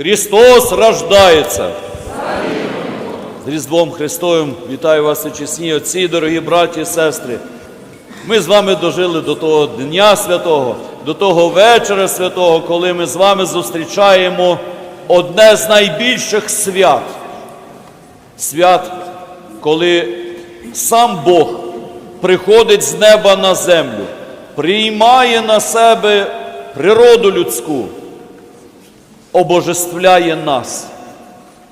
Христос рождається! З Різдвом Христовим вітаю вас, чесні отці, дорогі браті і сестри. Ми з вами дожили до того Дня Святого, до того вечора святого, коли ми з вами зустрічаємо одне з найбільших свят. Свят, коли сам Бог приходить з неба на землю, приймає на себе природу людську, обожествляє нас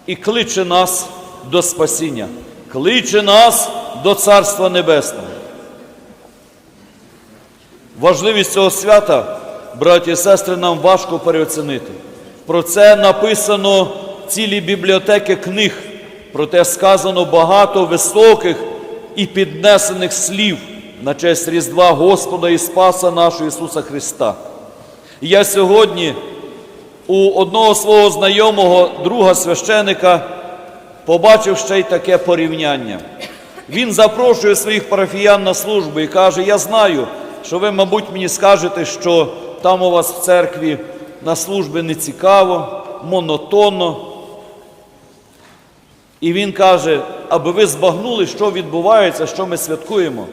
і кличе нас до спасіння, кличе нас до Царства Небесного. Важливість цього свята, браті і сестри, нам важко переоцінити. Про це написано в цілій бібліотеки книг, про те сказано багато високих і піднесених слів на честь Різдва Господа і Спаса нашого Ісуса Христа. І я сьогодні у одного свого знайомого друга священика побачив ще й таке порівняння. Він запрошує своїх парафіян на службу і каже: Я знаю, що ви, мабуть, мені скажете, що там у вас в церкві на службі не цікаво, монотонно. І він каже, аби ви збагнули, що відбувається, що ми святкуємо.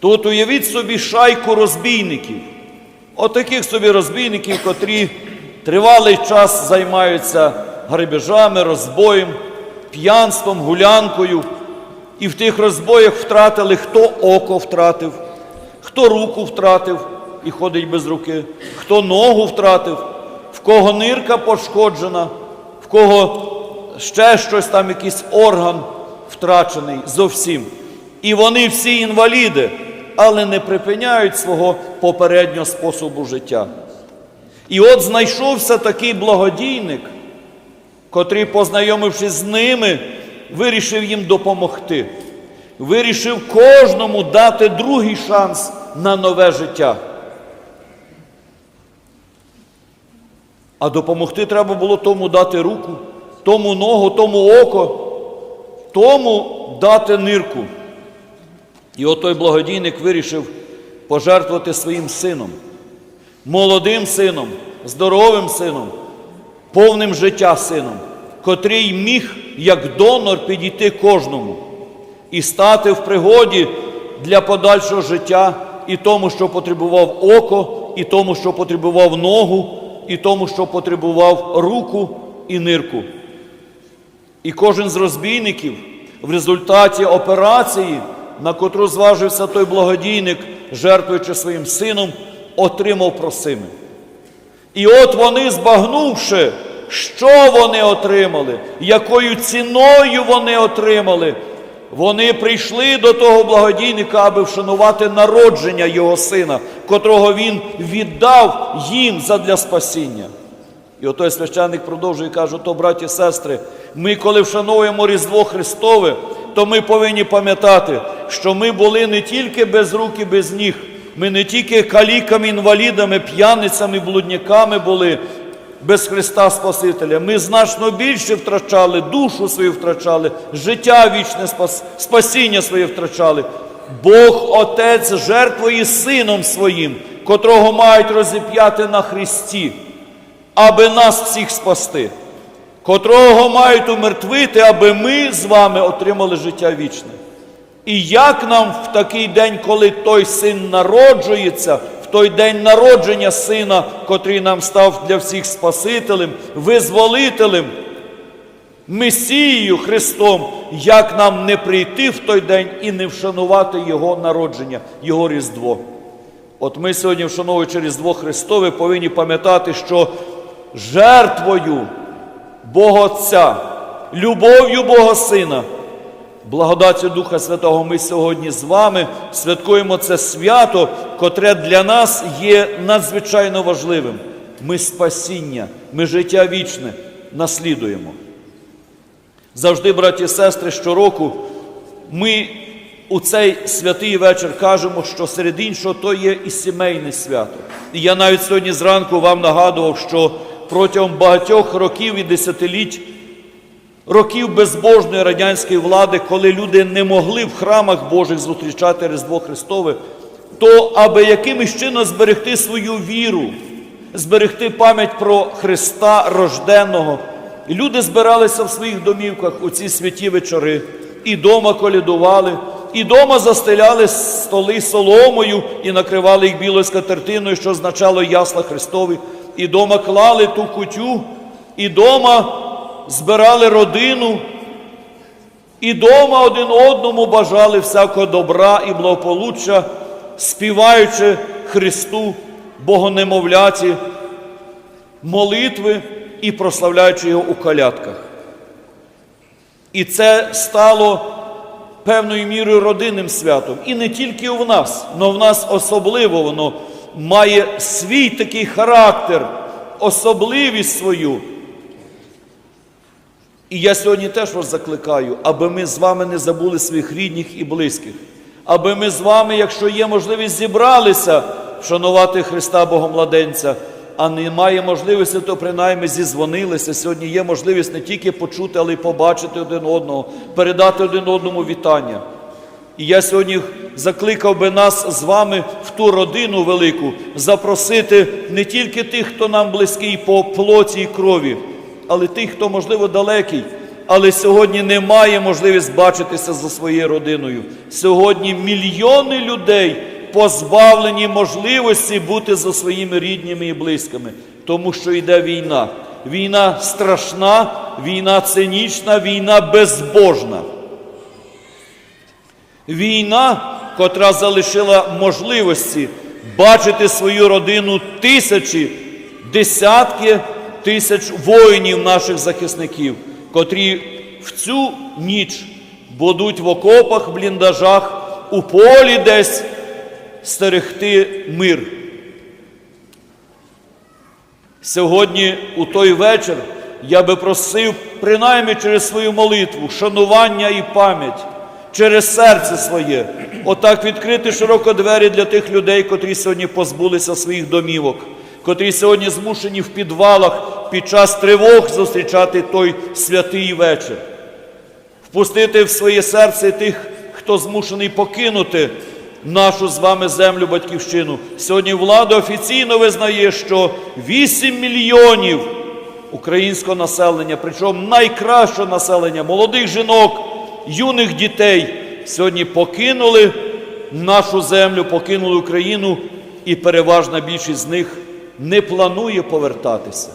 Тут уявіть собі шайку розбійників, отаких собі розбійників, котрі тривалий час займаються грабежами, розбоєм, п'янством, гулянкою. І в тих розбоях втратили, хто око втратив, хто руку втратив і ходить без руки, хто ногу втратив, в кого нирка пошкоджена, в кого ще щось там, якийсь орган втрачений зовсім. І вони всі інваліди, але не припиняють свого попереднього способу життя. І от знайшовся такий благодійник, котрий, познайомившись з ними, вирішив їм допомогти. Вирішив кожному дати другий шанс на нове життя. А допомогти треба було тому дати руку, тому ногу, тому око, тому дати нирку. І от той благодійник вирішив пожертвувати своїм сином, молодим сином, здоровим сином, повним життя сином, котрий міг як донор підійти кожному і стати в пригоді для подальшого життя і тому, що потребував око, і тому, що потребував ногу, і тому, що потребував руку і нирку. І кожен з розбійників в результаті операції, на котру зважився той благодійник, жертвуючи своїм сином, отримав просими. І от вони, збагнувши, що вони отримали, якою ціною вони отримали, вони прийшли до того благодійника, аби вшанувати народження його сина, котрого він віддав їм задля спасіння. І отой священник продовжує каже, то, браті і сестри, ми, коли вшановуємо Різдво Христове, то ми повинні пам'ятати, що ми були не тільки без рук і без ніг, ми не тільки каліками, інвалідами, п'яницями, блудниками були без Христа Спасителя. Ми значно більше втрачали, душу свою втрачали, життя вічне, спас, спасіння своє втрачали. Бог Отець жертвує Сином Своїм, котрого мають розіп'яти на Христі, аби нас всіх спасти, котрого мають умертвити, аби ми з вами отримали життя вічне. І як нам в такий день, коли той син народжується, в той день народження сина, котрий нам став для всіх Спасителем, визволителем, Месією Христом, як нам не прийти в той день і не вшанувати Його народження, Його Різдво? От ми сьогодні, вшановуючи Різдво Христове, повинні пам'ятати, що жертвою Бога Отця, любов'ю Бога Сина, благодаттю Духа Святого, ми сьогодні з вами святкуємо це свято, котре для нас є надзвичайно важливим. Ми спасіння, ми життя вічне наслідуємо. Завжди, браті і сестри, щороку ми у цей святий вечір кажемо, що серед іншого то є і сімейне свято. І я навіть сьогодні зранку вам нагадував, що протягом багатьох років і десятиліть, років безбожної радянської влади, коли люди не могли в храмах Божих зустрічати Різдво Христове, то аби якимось чином зберегти свою віру, зберегти пам'ять про Христа рожденого. І люди збиралися в своїх домівках у ці святі вечори, і дома колядували, і дома застеляли столи соломою і накривали їх білою скатертиною, що означало ясла Христові, і дома клали ту кутю, і дома збирали родину, і дома один одному бажали всякого добра і благополуччя, співаючи Христу, Богонемовляті, молитви і прославляючи Його у колядках. І це стало певною мірою родинним святом. І не тільки у нас, але в нас особливо воно має свій такий характер, особливість свою. І я сьогодні теж вас закликаю, аби ми з вами не забули своїх рідних і близьких, аби ми з вами, якщо є можливість, зібралися вшанувати Христа Богомладенця, а немає можливості, то принаймні зізвонилися. Сьогодні є можливість не тільки почути, але й побачити один одного, передати один одному вітання. І я сьогодні закликав би нас з вами в ту родину велику запросити не тільки тих, хто нам близький по плоті і крові, але тих, хто, можливо, далекий, але сьогодні не має можливість бачитися за своєю родиною. Сьогодні мільйони людей позбавлені можливості бути за своїми рідними і близькими, тому що йде війна. Війна страшна, війна цинічна, війна безбожна. Війна, котра залишила можливості бачити свою родину тисячі, десятки тисяч воїнів наших захисників, котрі в цю ніч будуть в окопах, бліндажах, у полі десь стерегти мир. Сьогодні, у той вечір, я би просив, принаймні через свою молитву, шанування і пам'ять, через серце своє, отак відкрити широко двері для тих людей, котрі сьогодні позбулися своїх домівок, котрі сьогодні змушені в підвалах під час тривог зустрічати той святий вечір, впустити в своє серце тих, хто змушений покинути нашу з вами землю батьківщину. Сьогодні влада офіційно визнає, що 8 мільйонів українського населення, причому найкращого населення, молодих жінок, юних дітей, сьогодні покинули нашу землю, покинули Україну, і переважна більшість з них не планує повертатися.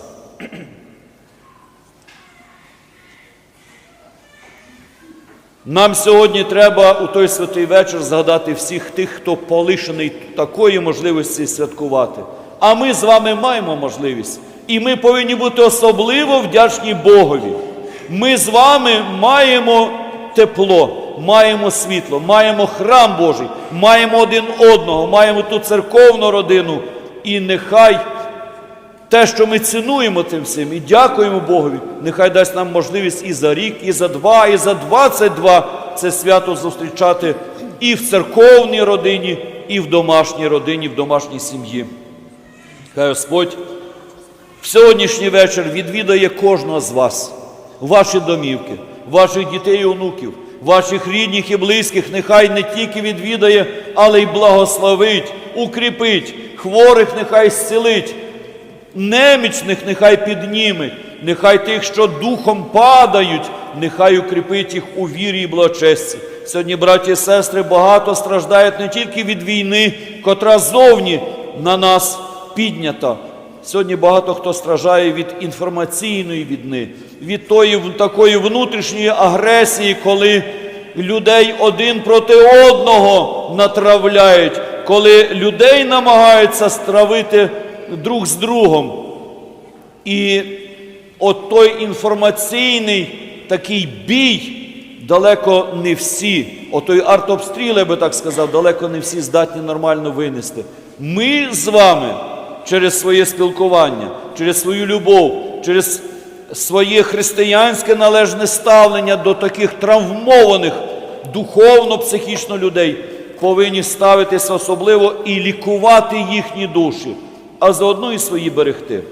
Нам сьогодні треба у той святий вечір згадати всіх тих, хто полишений такої можливості святкувати. А ми з вами маємо можливість. І ми повинні бути особливо вдячні Богові. Ми з вами маємо тепло, маємо світло, маємо храм Божий, маємо один одного, маємо ту церковну родину. І нехай те, що ми цінуємо тим всім і дякуємо Богові, нехай дасть нам можливість і за рік, і за два, і за двадцять два це свято зустрічати і в церковній родині, і в домашній родині, в домашній сім'ї. Хай Господь в сьогоднішній вечір відвідає кожного з вас, ваші домівки, ваших дітей і онуків, ваших рідних і близьких, нехай не тільки відвідає, але й благословить, укріпить, хворих нехай зцілить немічних нехай підніме, нехай тих, що духом падають, нехай укріпить їх у вірі і благочесті. Сьогодні, браті і сестри, багато страждають не тільки від війни, котра зовні на нас піднята. Сьогодні багато хто страждає від інформаційної війни, від тої такої внутрішньої агресії, коли людей один проти одного натравляють, коли людей намагаються стравити друг з другом. І от той інформаційний такий бій далеко не всі, отой артобстріл, я би так сказав, далеко не всі здатні нормально винести. Ми з вами через своє спілкування, через свою любов, через своє християнське належне ставлення до таких травмованих духовно-психічно людей повинні ставитися особливо і лікувати їхні душі, а заодно і свої берегти.